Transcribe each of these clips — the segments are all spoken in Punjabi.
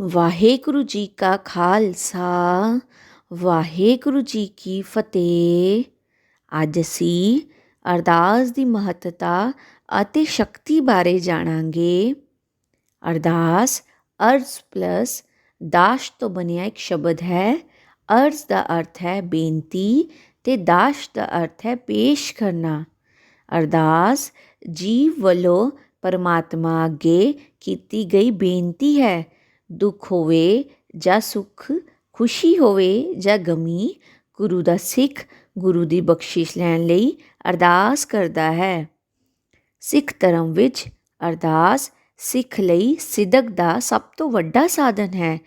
ਵਾਹਿਗੁਰੂ ਜੀ ਕਾ ਖਾਲਸਾ, ਵਾਹਿਗੁਰੂ ਜੀ ਕੀ ਫਤਿਹ। ਅੱਜ ਅਸੀਂ ਅਰਦਾਸ ਦੀ ਮਹੱਤਤਾ ਅਤੇ ਸ਼ਕਤੀ ਬਾਰੇ ਜਾਣਾਂਗੇ। ਅਰਦਾਸ ਅਰਜ਼ ਪਲਸ ਦਾਸ਼ ਤੋਂ ਬਣਿਆ ਇੱਕ ਸ਼ਬਦ ਹੈ। ਅਰਜ਼ ਦਾ ਅਰਥ ਹੈ ਬੇਨਤੀ ਤੇ ਦਾਸ਼ ਦਾ ਅਰਥ ਹੈ ਪੇਸ਼ ਕਰਨਾ। ਅਰਦਾਸ ਜੀਵ ਵੱਲੋਂ ਪਰਮਾਤਮਾ ਅੱਗੇ ਕੀਤੀ ਗਈ ਬੇਨਤੀ ਹੈ। ਦੁੱਖ ਹੋਵੇ ਜਾਂ ਸੁੱਖ, ਖੁਸ਼ੀ ਹੋਵੇ ਜਾਂ ਗਮੀ, ਗੁਰੂ ਦਾ ਸਿੱਖ ਗੁਰੂ ਦੀ ਬਖਸ਼ਿਸ਼ ਲੈਣ ਲਈ ਅਰਦਾਸ ਕਰਦਾ ਹੈ। ਸਿੱਖ ਧਰਮ ਵਿੱਚ ਅਰਦਾਸ ਸਿੱਖ ਲਈ ਸਿਦਕ ਦਾ ਸਭ ਤੋਂ ਵੱਡਾ ਸਾਧਨ ਹੈ,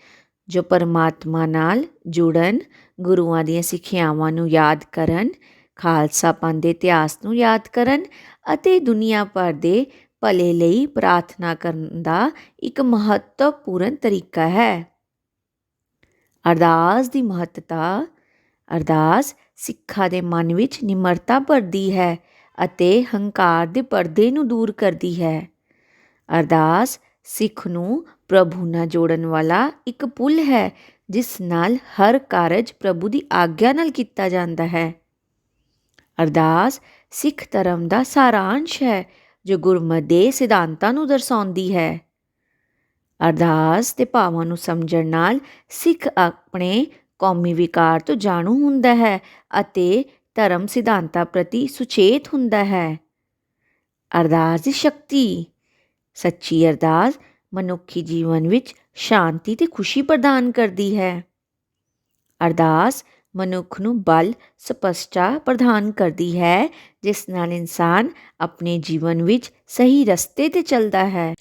ਜੋ ਪਰਮਾਤਮਾ ਨਾਲ ਜੁੜਨ, ਗੁਰੂਆਂ ਦੀਆਂ ਸਿੱਖਿਆਵਾਂ ਨੂੰ ਯਾਦ ਕਰਨ, ਖਾਲਸਾ ਪੰਥ ਦੇ ਇਤਿਹਾਸ ਨੂੰ ਯਾਦ ਕਰਨ ਅਤੇ ਦੁਨੀਆ ਭਰ ਦੇ ਭਲੇ ਲਈ ਪ੍ਰਾਰਥਨਾ ਕਰਨ ਦਾ ਇੱਕ ਮਹੱਤਵਪੂਰਨ ਤਰੀਕਾ ਹੈ। ਅਰਦਾਸ ਦੀ ਮਹੱਤਤਾ, ਅਰਦਾਸ ਸਿੱਖਾਂ ਦੇ ਮਨ ਵਿੱਚ ਨਿਮਰਤਾ ਭਰਦੀ ਹੈ ਅਤੇ ਹੰਕਾਰ ਦੇ ਪਰਦੇ ਨੂੰ ਦੂਰ ਕਰਦੀ ਹੈ। ਅਰਦਾਸ ਸਿੱਖ ਨੂੰ ਪ੍ਰਭੂ ਨਾਲ ਜੋੜਨ ਵਾਲਾ ਇੱਕ ਪੁਲ ਹੈ, ਜਿਸ ਨਾਲ ਹਰ ਕਾਰਜ ਪ੍ਰਭੂ ਦੀ ਆਗਿਆ ਨਾਲ ਕੀਤਾ ਜਾਂਦਾ ਹੈ। ਅਰਦਾਸ ਸਿੱਖ ਧਰਮ ਦਾ ਸਾਰਾਂਸ਼ ਹੈ ਜੋ ਗੁਰਮਤ ਦੇ ਸਿਧਾਂਤਾਂ ਨੂੰ ਦਰਸਾਉਂਦੀ ਹੈ। ਅਰਦਾਸ ਦੇ ਭਾਵਾਂ ਨੂੰ ਸਮਝਣ ਨਾਲ ਸਿੱਖ ਆਪਣੇ ਕੌਮੀ ਵਿਕਾਰ ਤੋਂ ਜਾਣੂ ਹੁੰਦਾ ਹੈ ਅਤੇ ਧਰਮ ਸਿਧਾਂਤਾਂ ਪ੍ਰਤੀ ਸੁਚੇਤ ਹੁੰਦਾ ਹੈ। ਅਰਦਾਸ ਦੀ ਸ਼ਕਤੀ। ਸੱਚੀ ਅਰਦਾਸ ਮਨੁੱਖੀ ਜੀਵਨ ਵਿੱਚ ਸ਼ਾਂਤੀ ਤੇ ਖੁਸ਼ੀ ਪ੍ਰਦਾਨ ਕਰਦੀ ਹੈ। ਅਰਦਾਸ ਮਨੁੱਖ ਨੂੰ ਬਲ, ਸਪਸ਼ਟਤਾ ਪ੍ਰਦਾਨ ਕਰਦੀ ਹੈ, ਜਿਸ ਨਾਲ ਇਨਸਾਨ ਆਪਣੇ ਜੀਵਨ ਵਿੱਚ ਸਹੀ ਰਸਤੇ ਤੇ ਚੱਲਦਾ ਹੈ।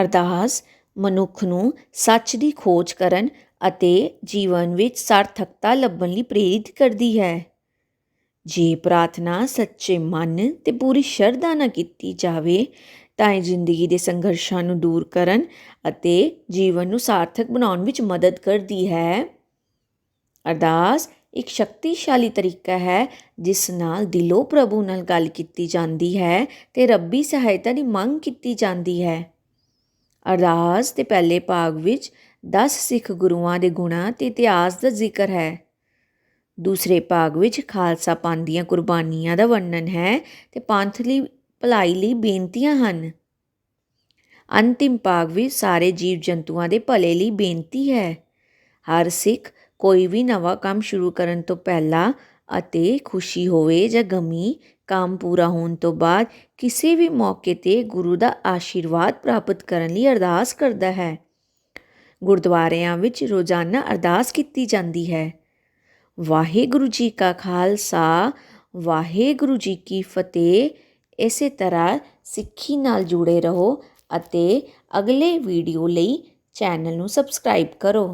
ਅਰਦਾਸ, ਮਨੁੱਖ ਨੂੰ ਸੱਚ ਦੀ ਖੋਜ ਕਰਨ ਅਤੇ ਜੀਵਨ ਵਿੱਚ ਸਾਰਥਕਤਾ ਲੱਭਣ ਲਈ ਪ੍ਰੇਰਿਤ ਕਰਦੀ ਹੈ। ਜੇ ਪ੍ਰਾਰਥਨਾ ਸੱਚੇ ਮਨ ਤੇ ਪੂਰੀ ਸ਼ਰਧਾ ਨਾਲ ਕੀਤੀ ਜਾਵੇ, ਤਾਂ ਇਹ ਜ਼ਿੰਦਗੀ ਦੇ ਸੰਘਰਸ਼ਾਂ ਨੂੰ ਦੂਰ ਕਰਨ ਅਤੇ ਜੀਵਨ ਨੂੰ ਸਾਰਥਕ ਬਣਾਉਣ ਵਿੱਚ ਮਦਦ ਕਰਦੀ ਹੈ। ਅਰਦਾਸ ਇੱਕ ਸ਼ਕਤੀਸ਼ਾਲੀ ਤਰੀਕਾ ਹੈ, ਜਿਸ ਨਾਲ ਦਿਲੋਂ ਪ੍ਰਭੂ ਨਾਲ ਗੱਲ ਕੀਤੀ ਜਾਂਦੀ ਹੈ ਤੇ ਰੱਬੀ ਸਹਾਇਤਾ ਦੀ ਮੰਗ ਕੀਤੀ ਜਾਂਦੀ ਹੈ। ਅਰਦਾਸ ਦੇ ਪਹਿਲੇ ਭਾਗ ਵਿੱਚ 10 ਸਿੱਖ ਗੁਰੂਆਂ ਦੇ ਗੁਣਾਂ ਤੇ ਇਤਿਹਾਸ ਦਾ ਜ਼ਿਕਰ ਹੈ। ਦੂਸਰੇ ਭਾਗ ਵਿੱਚ ਖਾਲਸਾ ਪੰਥ ਦੀਆਂ ਕੁਰਬਾਨੀਆਂ ਦਾ ਵਰਣਨ ਹੈ ਤੇ ਪੰਥ ਲਈ ਭਲਾਈ ਲਈ ਬੇਨਤੀਆਂ ਹਨ। ਅੰਤਿਮ ਭਾਗ ਵਿੱਚ ਸਾਰੇ ਜੀਵ ਜੰਤੂਆਂ ਦੇ ਭਲੇ ਲਈ ਬੇਨਤੀ ਹੈ। ਹਰ ਸਿੱਖ ਕੋਈ ਵੀ ਨਵਾਂ ਕੰਮ ਸ਼ੁਰੂ ਕਰਨ ਤੋਂ ਪਹਿਲਾਂ ਅਤੇ ਖੁਸ਼ੀ ਹੋਵੇ ਜਾਂ ਗਮੀ, ਕੰਮ ਪੂਰਾ ਹੋਣ ਤੋਂ ਬਾਅਦ ਕਿਸੇ ਵੀ ਮੌਕੇ ਤੇ ਗੁਰੂ ਦਾ ਆਸ਼ੀਰਵਾਦ ਪ੍ਰਾਪਤ ਕਰਨ ਲਈ ਅਰਦਾਸ ਕਰਦਾ ਹੈ। ਗੁਰਦੁਆਰਿਆਂ ਵਿੱਚ ਰੋਜ਼ਾਨਾ ਅਰਦਾਸ ਕੀਤੀ ਜਾਂਦੀ ਹੈ। ਵਾਹਿਗੁਰੂ ਜੀ ਕਾ ਖਾਲਸਾ, ਵਾਹਿਗੁਰੂ ਜੀ ਕੀ ਫਤਿਹ। ਇਸੇ ਤਰ੍ਹਾਂ ਸਿੱਖੀ ਨਾਲ ਜੁੜੇ ਰਹੋ ਅਤੇ ਅਗਲੇ ਵੀਡੀਓ ਲਈ ਚੈਨਲ ਨੂੰ ਸਬਸਕ੍ਰਾਈਬ ਕਰੋ।